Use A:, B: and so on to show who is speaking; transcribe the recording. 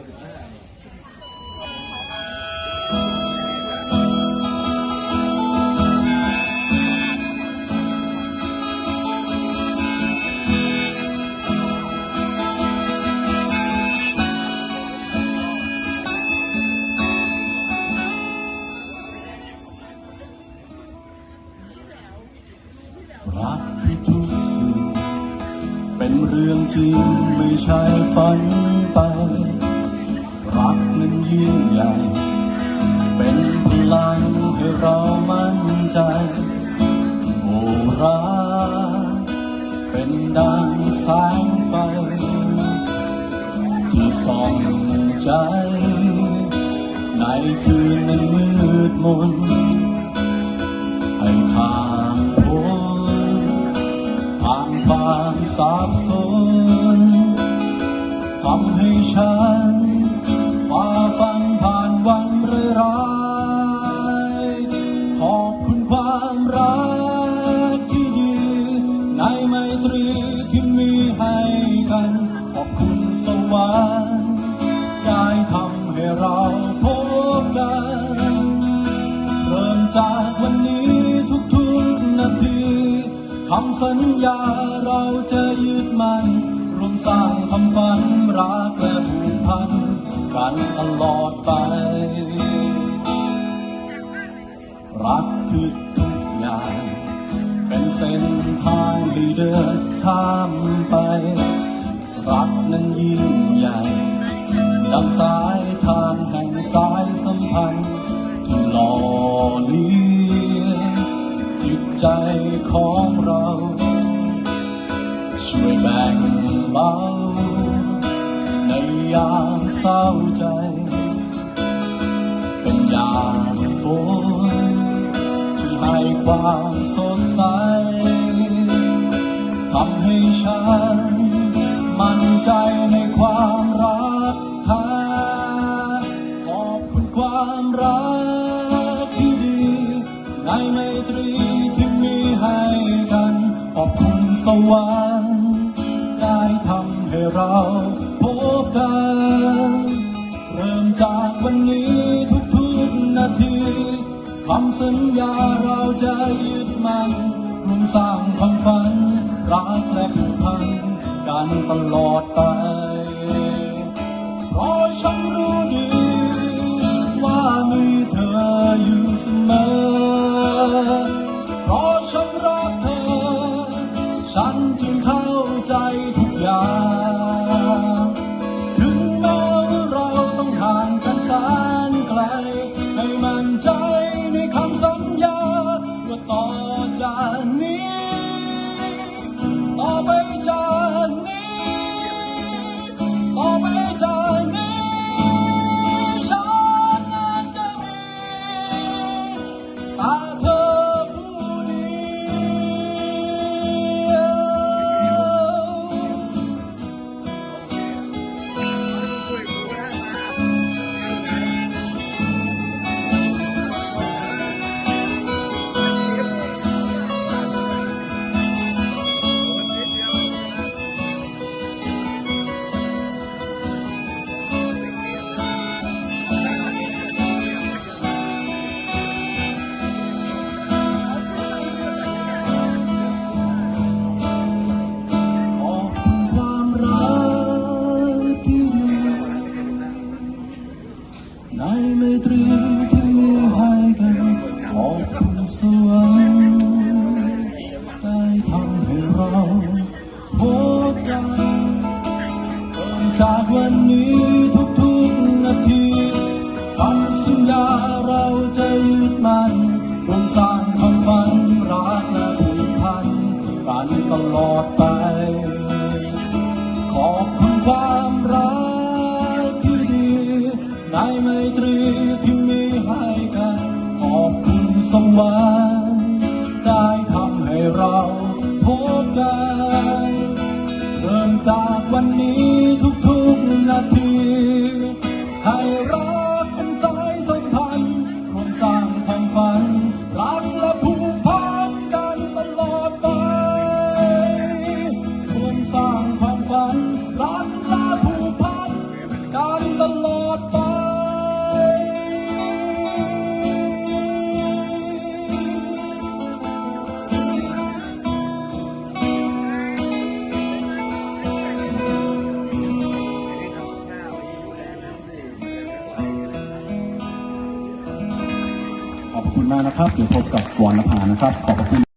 A: รักคือทุกสิ่งเป็นเรื่องจริงไม่ใช่ฝันไป รักนั้นยิ่งใหญ่ เป็นพลังให้เรามั่นใจ โอ้รักเป็นดังแสงไฟ ที่ส่องใจ ในคืนนั้นมืดมน ให้ทางพ้นผ่านความสับสนทำให้ฉัน ฝ่าฟันผ่านวันร้ายขอบคุณความรักที่ดีในไมตรีที่มีให้กัน ขอบคุณสวรรค์ได้ทำให้เราพบกัน เริ่มจากวันนี้ทุกๆนาทีคำสัญญาเราจะยึดมันรวมสร้างความฝันรักและผูก พันกันตลอดไป รักคือทุกอย่าง เป็นเส้นทางให้เดินข้ามไป รักนั้นยิ่งใหญ่ดังสายทานแห่งสายสัมพันธ์ที่หล่อเลี้ยงจิตใจของเรา ช่วยแบ่งเบา ในยามเศร้าใจ เป็นอยามฝนที่ให้ความสดใสทำให้ฉัน มั่นใจในความรักแท้ขอบคุณความรักที่ดี ในไมตรีที่มีให้กัน ขอบคุณสวรรค์ได้ทำให้เรา คำสัญญาเราจะยึดมันร่วมสร้างความฝัน รักและผูกพัน กันตลอดไปเพราะฉันรู้ดี ว่ามีเธออยู่เสมอเพราะฉันรักเธอ ฉันจึงเข้าใจทุกอย่างถึงแม้ว่าเราต้องห่างกันแสนไกลให้มั่น จากวันนี้ทุกๆนาทีคำสัญญาเราจะยึดมันร่วมสร้างความฝันรักและผูกพันกันตลอดไป ขอบคุณความรักที่ดีในไมตรีที่มีให้กัน ขอบคุณสวรรค์ได้ทำให้เราพบกัน เริ่มจากวันนี้ นาทีให้รักเป็น คุณมากนะครับ เดี๋ยวพบกับวรรณภานะครับ ขอบคุณ